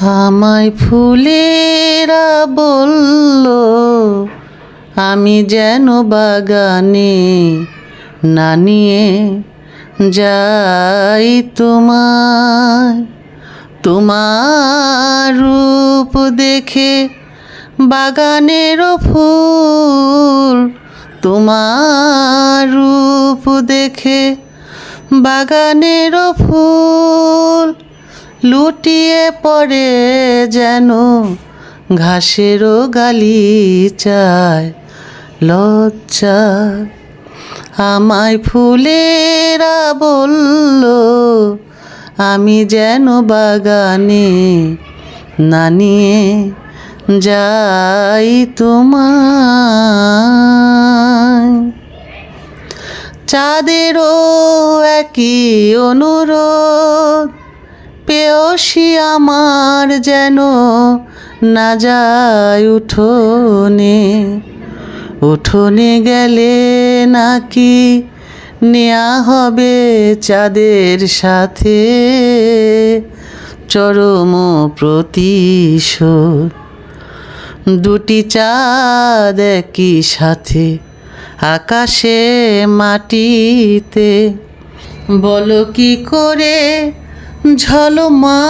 আমায় ফুলেরা বলল, আমি যেন বাগানে না নিয়ে যাই তোমায়। তোমার রূপ দেখে বাগানেরও ফুল, তোমার রূপ দেখে বাগানেরও ফুল। লুটিয়ে পড়ে যেন ঘাসেরও গালিচায় লজ্জা। আমায় ফুলেরা বলল আমি যেন বাগানে না নিয়ে যাই তোমায়। চাঁদেরও একই অনুরোধ পেয়সী আমার যেন না যায় উঠোনে। উঠোনে গেলে নাকি নেয়া হবে চাঁদের সাথে। চরম প্রতিশোধ, দুটি চাঁদ একই সাথে, আকাশে মাটিতে। বলো কি করে ঝলমা